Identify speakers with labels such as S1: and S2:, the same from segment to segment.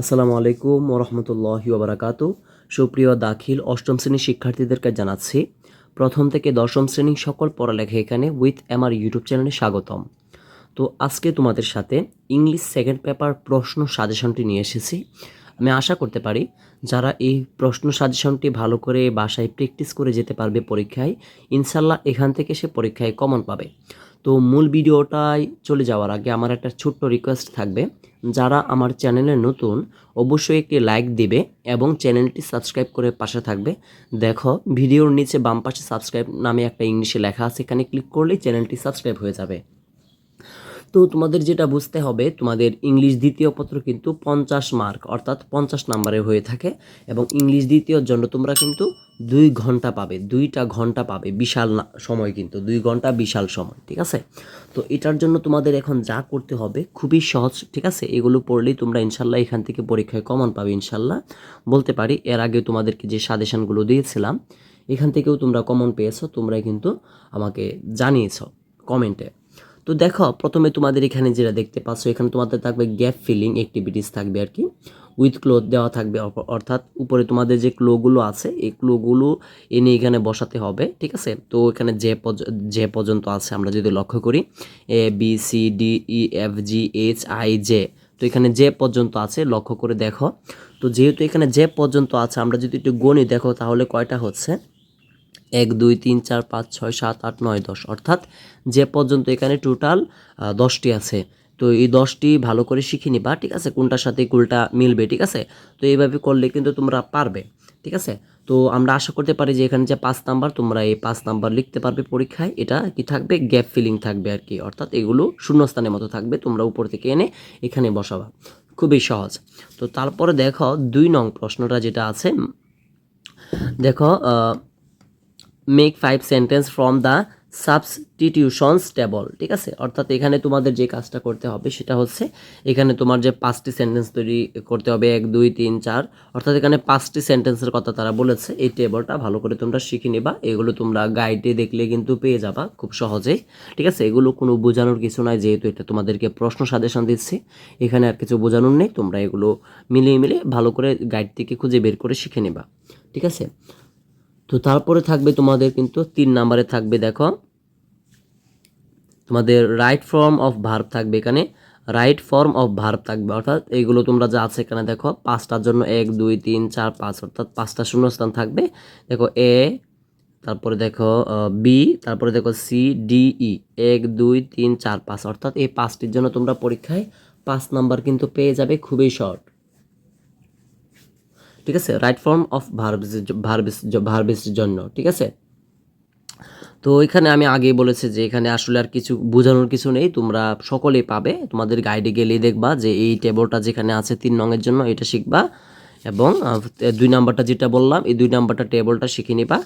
S1: আসসালামু আলাইকুম ওরহমতুল্লাহি ওবরাকাত সুপ্রিয় দাখিল অষ্টম শ্রেণীর শিক্ষার্থীদেরকে জানাচ্ছি প্রথম থেকে দশম শ্রেণীর সকল পড়ালেখা এখানে উইথ আমার ইউটিউব চ্যানেলে স্বাগতম তো আজকে তোমাদের সাথে ইংলিশ সেকেন্ড পেপার প্রশ্ন সাজেশনটি নিয়ে এসেছি আমি আশা করতে পারি যারা এই প্রশ্ন সাজেশনটি ভালো করে বাসায় প্র্যাকটিস করে যেতে পারবে পরীক্ষায় ইনশাল্লাহ এখান থেকে সে পরীক্ষায় কমন পাবে তো মূল ভিডিওটায় চলে যাওয়ার আগে আমার একটা ছোট্ট রিকোয়েস্ট থাকবে যারা আমার চ্যানেলে নতুন অবশ্যই একটি লাইক দেবে এবং চ্যানেলটি সাবস্ক্রাইব করে পাশে থাকবে দেখো ভিডিওর নিচে বাম পাশে সাবস্ক্রাইব নামে একটা ইংলিশে লেখা আছে এখানে ক্লিক করলেই চ্যানেলটি সাবস্ক্রাইব হয়ে যাবে তো তোমাদের যেটা বুঝতে হবে তোমাদের ইংলিশ দ্বিতীয় পত্র কিন্তু পঞ্চাশ মার্ক অর্থাৎ পঞ্চাশ নাম্বারে হয়ে থাকে এবং ইংলিশ দ্বিতীয়র জন্য তোমরা কিন্তু দুই ঘন্টা পাবে দুইটা ঘন্টা পাবে বিশাল সময় কিন্তু দুই ঘন্টা বিশাল সময় ঠিক আছে তো এটার জন্য তোমাদের এখন যা করতে হবে খুবই সহজ ঠিক আছে এগুলো পড়লেই তোমরা ইনশাল্লাহ এখান থেকে পরীক্ষায় কমন পাবে ইনশাল্লাহ বলতে পারি এর আগে তোমাদেরকে যে সাজেশানগুলো দিয়েছিলাম এখান থেকেও তোমরা কমন পেয়েছো তোমরা কিন্তু আমাকে জানিয়েছ কমেন্টে তো দেখো প্রথমে তোমাদের এখানে যেটা দেখতে পাচ্ছ এখানে তোমাদের থাকবে গ্যাপ ফিলিং অ্যাক্টিভিটিস থাকবে আর কি উইথ ক্লোথ দেওয়া থাকবে অর্থাৎ উপরে তোমাদের যে ক্লোগুলো আছে এই ক্লোগুলো এনে এখানে বসাতে হবে ঠিক আছে তো এখানে যে যে পর্যন্ত আছে আমরা যদি লক্ষ্য করি A B C D E F G H I J তো এখানে যে পর্যন্ত আছে লক্ষ্য করে দেখো তো যেহেতু এখানে যে পর্যন্ত আছে আমরা যদি একটু গণি দেখো তাহলে কয়টা হচ্ছে এক দুই তিন চার পাঁচ ছয় সাত আট নয় দশ অর্থাৎ যে পর্যন্ত এখানে টোটাল দশটি আছে তো এই দশটি ভালো করে শিখে নিবা ঠিক আছে কোনটার সাথে কোনটা মিলবে ঠিক আছে তো এইভাবে করলে কিন্তু তোমরা পারবে ঠিক আছে তো আমরা আশা করতে পারি যে এখানে যে পাঁচ নাম্বার তোমরা এই পাঁচ নাম্বার লিখতে পারবে পরীক্ষায় এটা কি থাকবে গ্যাপ ফিলিং থাকবে আর কি অর্থাৎ এগুলো শূন্যস্থানের মতো থাকবে তোমরা উপর থেকে এনে এখানে বসাবা খুবই সহজ তো তারপরে দেখো দুই নং প্রশ্নটা যেটা আছে দেখো make five sentence from the substitutions table ঠিক আছে অর্থাৎ এখানে তোমাদের যে কাজটা করতে হবে সেটা হচ্ছে এখানে তোমার যে পাঁচটি সেন্টেন্স তৈরি করতে হবে এক দুই তিন চার অর্থাৎ এখানে পাঁচটি সেন্টেন্সের কথা তারা বলেছে এই টেবলটা ভালো করে তোমরা শিখে নিবা এগুলো তোমরা গাইডে দেখলে কিন্তু পেয়ে যাবা খুব সহজেই ঠিক আছে এগুলো কোনো বোঝানোর কিছু নয় যেহেতু এটা তোমাদেরকে প্রশ্ন সাজেশন দিচ্ছি এখানে আর কিছু বোঝানোর নেই তোমরা এগুলো মিলিয়ে মিলিয়ে ভালো করে গাইড থেকে খুঁজে বের করে শিখে নেবা ঠিক আছে তো তারপরে থাকবে তোমাদের কিন্তু তিন নাম্বারে থাকবে দেখো তোমাদের রাইট ফর্ম অফ ভার্ব থাকবে এখানে রাইট ফর্ম অফ ভার্ব থাকবে অর্থাৎ এইগুলো তোমরা যা আছে এখানে দেখো পাঁচটার জন্য এক দুই তিন চার পাঁচ অর্থাৎ পাঁচটা শূন্যস্থান থাকবে দেখো এ তারপরে দেখো বি তারপরে দেখো সি ডি ই এক দুই তিন চার পাঁচ অর্থাৎ এই পাঁচটির জন্য তোমরা পরীক্ষায় পাঁচ নাম্বার কিন্তু পেয়ে যাবে খুবই শর্ট ঠিক আছে right form of verbs verbs verbs জন্য ঠিক আছে তো এখানে আমি আগে বলেছি যে এখানে আসলে আর কিছু বোঝানোর কিছু নেই তোমরা সকলেই পাবে তোমাদের গাইডে গেলেই দেখবা যে এই টেবলটা যেখানে আছে তিন রঙের জন্য এটা শিখবা এবং দুই নাম্বারটা যেটা বললাম এই দুই নাম্বারটা টেবলটা শিখে নিবা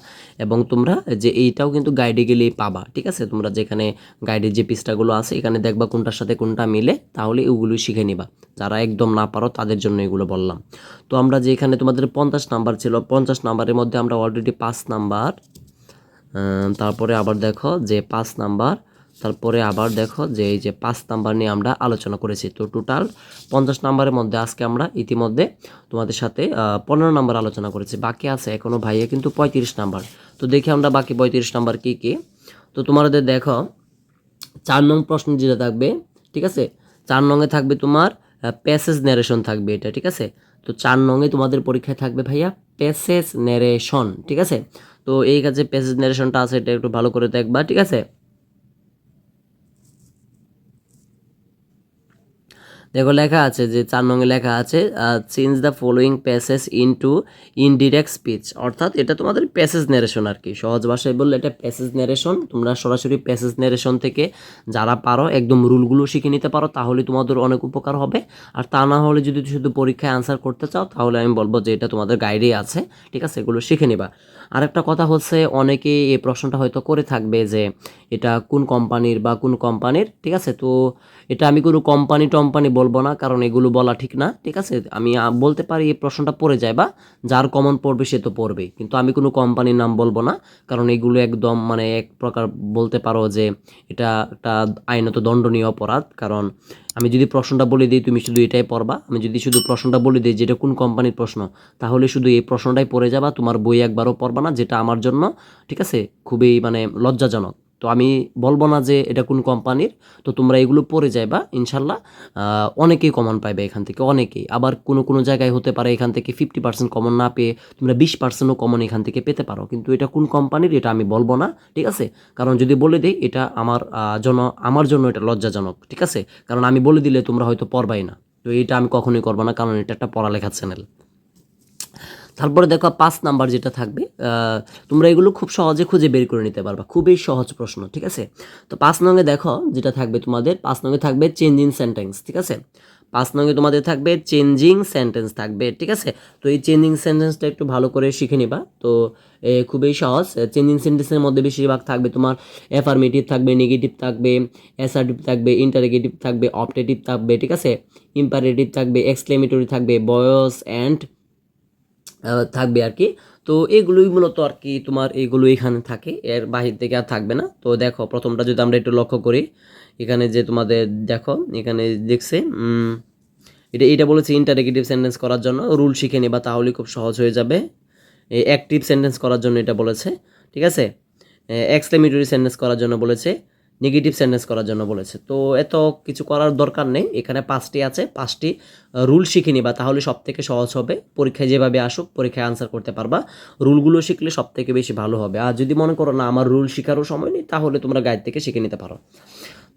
S1: এবং তোমরা যে এইটাও কিন্তু গাইডে গেলেই পাবা ঠিক আছে তোমরা যেখানে গাইডের যে পৃষ্ঠাগুলো আছে এখানে দেখবা কোনটার সাথে কোনটা মিলে তাহলে এগুলো শিখে নিবা যারা একদম না পারো তাদের জন্য এগুলো বললাম তো আমরা যে এখানে তোমাদের পঞ্চাশ নাম্বার ছিল পঞ্চাশ নাম্বারের মধ্যে আমরা অলরেডি পাঁচ নাম্বার তারপরে আবার দেখো যে পাঁচ নাম্বার তারপরে আবার দেখো যে এই যে পাঁচ নাম্বার নিয়ে আমরা আলোচনা করেছি তো টোটাল পঞ্চাশ নাম্বারের মধ্যে আজকে আমরা ইতিমধ্যে তোমাদের সাথে পনেরো নাম্বার আলোচনা করেছি বাকি আছে এখনও ভাইয়া কিন্তু পঁয়ত্রিশ নাম্বার তো দেখি আমরা বাকি পঁয়ত্রিশ নাম্বার কী কী তো তোমাদের দেখো চার নং প্রশ্ন যেটা থাকবে ঠিক আছে চার নংয়ে থাকবে তোমার প্যাসেজ ন্যারেশন থাকবে এটা ঠিক আছে তো চার নংয়ে তোমাদের পরীক্ষায় থাকবে ভাইয়া প্যাসেজ ন্যারেশন ঠিক আছে তো এই কাছে প্যাসেজ ন্যারেশনটা আছে এটা একটু ভালো করে দেখবা ঠিক আছে দেখো লেখা আছে যে চার নঙে লেখা আছে change the following passage into indirect speech অর্থাৎ এটা তোমাদের প্যাসেজ নারেশন আর কি সহজ ভাষায় বললে এটা প্যাসেজ নারেশন তোমরা সরাসরি প্যাসেজ নারেশন থেকে যারা পারো একদম রুলগুলো শিখে নিতে পারো তাহলে তোমাদের অনেক উপকার হবে আর তা না হলে যদি শুধু পরীক্ষায় আনসার করতে চাও তাহলে আমি বলবো যে এটা তোমাদের গাইডেই আছে ঠিক আছে এগুলো শিখে নিবা আরেকটা কথা হচ্ছে অনেকে এই প্রশ্নটা হয়তো করে থাকবে যে এটা কোন কোম্পানির বা কোন কোম্পানির ঠিক আছে তো এটা আমি কোনো কোম্পানি টম্পানি বল বলবো না কারণ এগুলো বলা ঠিক না ঠিক আছে আমি বলতে পারি এই প্রশ্নটা পড়ে যায় বা যার কমন পড়বে সে তো পড়বে কিন্তু আমি কোনো কোম্পানির নাম বলবো না কারণ এগুলো একদম মানে এক প্রকার বলতে পারো যে এটা একটা আইনত দণ্ডনীয় অপরাধ কারণ আমি যদি প্রশ্নটা বলে দিই তুমি শুধু এটাই পড়বা আমি যদি শুধু প্রশ্নটা বলে দিই যেটা কোন কোম্পানির প্রশ্ন তাহলে শুধু এই প্রশ্নটাই পড়ে যাবা তোমার বই একবারও পড়বা না যেটা আমার জন্য ঠিক আছে খুবই মানে লজ্জাজনক তো আমি বলবো না যে এটা কোন কোম্পানির তো তোমরা এগুলো পড়ে যাইবা ইনশাল্লাহ অনেকেই কমন পাইবে এখান থেকে অনেকেই আবার কোনো কোনো জায়গায় হতে পারে এখান থেকে ফিফটি পার্সেন্ট কমন না পেয়ে তোমরা বিশ পার্সেন্টও কমন এখান থেকে পেতে পারো কিন্তু এটা কোন কোম্পানির এটা আমি বলবো না ঠিক আছে কারণ যদি বলে দিই এটা আমার জন্য আমার জন্য এটা লজ্জাজনক ঠিক আছে কারণ আমি বলে দিলে তোমরা হয়তো পড়বাই না তো এটা আমি কখনোই করবো না কারণ এটা একটা পড়ালেখার চ্যানেল তারপরে দেখো পাঁচ নাম্বার যেটা থাকবে তোমরা এগুলো খুব সহজে খুঁজে বের করে নিতে পারবা খুবই সহজ প্রশ্ন ঠিক আছে তো পাঁচ নঙ্গে দেখো যেটা থাকবে তোমাদের পাঁচ নঙ্গে থাকবে চেঞ্জ ইন সেন্টেন্স ঠিক আছে পাঁচ নঙ্গে তোমাদের থাকবে চেঞ্জিং সেন্টেন্স থাকবে ঠিক আছে তো এই চেঞ্জিং সেন্টেন্সটা একটু ভালো করে শিখে নিবা তো খুবই সহজ চেঞ্জিং সেন্টেন্সের মধ্যে বেশিরভাগ থাকবে তোমার অ্যাফার্মেটিভ থাকবে নেগেটিভ থাকবে অ্যাসার্টিভ থাকবে ইন্টারেগেটিভ থাকবে অপটেটিভ থাকবে ঠিক আছে ইম্পারেটিভ থাকবে এক্সক্লেমেটরি থাকবে বয়স অ্যান্ড থাকবে আর কি তো এগুলোই মূলত আর কি তোমার এইগুলো এখানে থাকে এর বাহির থেকে আর থাকবে না তো দেখো প্রথমটা যদি আমরা একটু লক্ষ্য করি এখানে যে তোমাদের দেখো এখানে দেখছে এটা এটা বলেছে ইন্টারেগেটিভ সেন্টেন্স করার জন্য রুল শিখে নেবা তাহলে খুব সহজ হয়ে যাবে অ্যাক্টিভ সেন্টেন্স করার জন্য এটা বলেছে ঠিক আছে এক্সক্লেমেটরি সেন্টেন্স করার জন্য বলেছে নেগেটিভ সেন্টেন্স করার জন্য বলেছে তো এত কিছু করার দরকার নেই এখানে পাঁচটি আছে পাঁচটি রুল শিখে নিবা তাহলে সব থেকে সহজ হবে পরীক্ষায় যেভাবে আসুক পরীক্ষায় আনসার করতে পারবা রুলগুলো শিখলে সব থেকে বেশি ভালো হবে আর যদি মনে করো না আমার রুল শেখারও সময় নেই তাহলে তোমরা গাইড থেকে শিখে নিতে পারো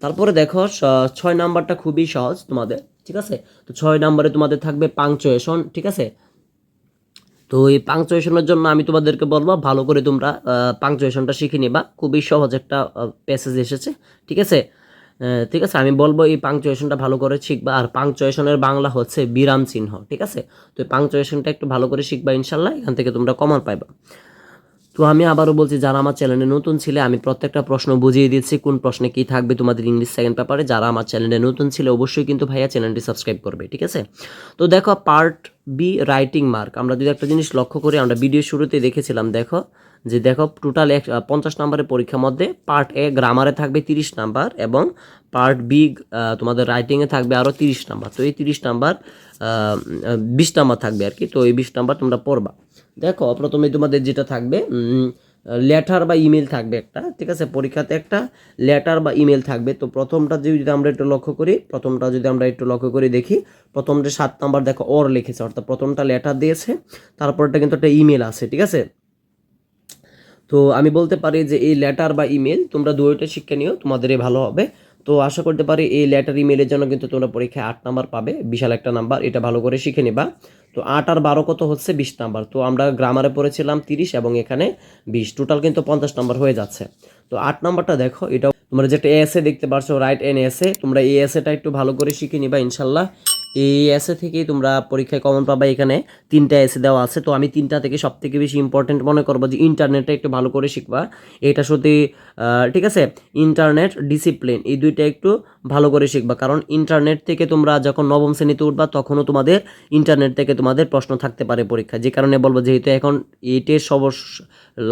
S1: তারপরে দেখো ছয় নাম্বারটা খুবই সহজ তোমাদের ঠিক আছে তো ছয় নাম্বারে তোমাদের থাকবে পাংচুয়েশন ঠিক আছে তো এই পাংচুয়েশনের জন্য আমি তোমাদেরকে বলবো ভালো করে তোমরা পাংচুয়েশনটা শিখে নিবা খুবই সহজ একটা প্যাসেজ এসেছে ঠিক আছে ঠিক আছে আমি বলবো এই পাংচুয়েশনটা ভালো করে শিখবা আর পাংচুয়েশনের বাংলা হচ্ছে বিরাম চিহ্ন ঠিক আছে তো এই পাংচুয়েশনটা একটু ভালো করে শিখবা ইনশাল্লাহ এখান থেকে তোমরা কমন পাইবা তো আমি আবারও বলছি যারা আমার চ্যানেলে নতুন ছিলে আমি প্রত্যেকটা প্রশ্ন বুঝিয়ে দিচ্ছি কোন প্রশ্নে কী থাকবে তোমাদের ইংলিশ সেকেন্ড পেপারে যারা আমার চ্যানেলে নতুন ছেলে অবশ্যই কিন্তু ভাইয়া চ্যানেলটি সাবস্ক্রাইব করবে ঠিক আছে তো দেখো পার্ট বি রাইটিং মার্ক আমরা যদি একটা জিনিস লক্ষ্য করি আমরা ভিডিও শুরুতে দেখেছিলাম দেখো যে দেখো টোটাল এক পঞ্চাশ নম্বরের পরীক্ষার মধ্যে পার্ট এ গ্রামারে থাকবে তিরিশ নাম্বার এবং পার্ট বি তোমাদের রাইটিংয়ে থাকবে আরও তিরিশ নাম্বার তো এই তিরিশ নাম্বার বিশ নাম্বার থাকবে আর কি তো এই বিশ নাম্বার তোমরা পড়বা দেখো প্রথমে তোমাদের যেটা থাকবে লেটার বা ইমেল থাকবে একটা ঠিক আছে পরীক্ষাতে একটা লেটার বা ইমেল থাকবে তো প্রথমটা যদি আমরা একটু লক্ষ্য করি প্রথমটা যদি আমরা একটু লক্ষ্য করে দেখি প্রথমটা সাত নাম্বার দেখো অর লিখেছে অর্থাৎ প্রথমটা লেটার দিয়েছে তারপরটা কিন্তু একটা ইমেল আছে ঠিক আছে তো আমি বলতে পারি যে এই লেটার বা ইমেল তোমরা দুইটা শিক্ষা নিও তোমাদের ভালো হবে তো আশা করতে পারি এই লেটার ইমেলের জন্য কিন্তু তোমরা পরীক্ষায় আট নাম্বার পাবে বিশাল একটা নাম্বার এটা ভালো করে শিখে নেবা তো আট আর বারো কত হচ্ছে বিশ নাম্বার তো আমরা গ্রামারে পড়েছিলাম তিরিশ এবং এখানে বিশ টোটাল কিন্তু পঞ্চাশ নাম্বার হয়ে যাচ্ছে তো আট নাম্বারটা দেখো এটা তোমরা যেটা এসে দেখতে পারছো রাইট এন এসে তোমরা এ এসেটা একটু ভালো করে শিখে নিবা ইনশাল্লাহ এই এসে থেকেই তোমরা পরীক্ষায় কমন পাবা এখানে তিনটা এসে দেওয়া আছে তো আমি তিনটা থেকে সব থেকে বেশি ইম্পর্টেন্ট মনে করবো যে ইন্টারনেটটা একটু ভালো করে শিখবা এটা সত্যি ঠিক আছে ইন্টারনেট ডিসিপ্লিন এই দুইটা একটু ভালো করে শিখবা কারণ ইন্টারনেট থেকে তোমরা যখন নবম শ্রেণীতে উঠবা তখনও তোমাদের ইন্টারনেট থেকে তোমাদের প্রশ্ন থাকতে পারে পরীক্ষা যে কারণে বলবো যেহেতু এখন এইটের সব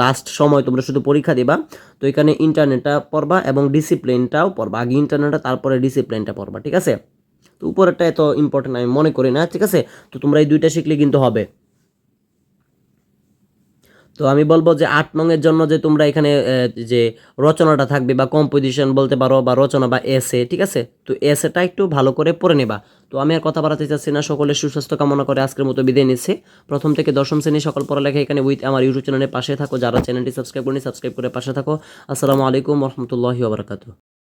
S1: লাস্ট সময় তোমরা শুধু পরীক্ষা দিবা তো এখানে ইন্টারনেটটা পড়বা এবং ডিসিপ্লিনটাও পড়বা আগে ইন্টারনেটটা তারপরে ডিসিপ্লিনটা পড়বা ঠিক আছে তো উপরেরটা এত ইম্পর্টেন্ট আমি মনে করি না ঠিক আছে তো তোমরা এই দুইটা শিখলে কিন্তু হবে তো আমি বলবো যে আট নংয়ের জন্য যে তোমরা এখানে যে রচনাটা থাকবে বা কম্পোজিশন বলতে পারো বা রচনা বা এসে ঠিক আছে তো এসেটা একটু ভালো করে পড়ে নেবা তো আমি আর কথা বাড়াতে চাচ্ছি না সকলের সুস্বাস্থ্য কামনা করে আজকের মতো বিদায় নিচ্ছে প্রথম থেকে দশম শ্রেণী সকল পড়ালেখা এখানে উইথ আমার ইউটিউব চ্যানেলের পাশে থাকো যারা চ্যানেলটি সাবস্ক্রাইব করি সাবস্ক্রাইব করে পাশে থাকো আসসালামু আলাইকুম রহমতুল্লাহি ওবরাকাতু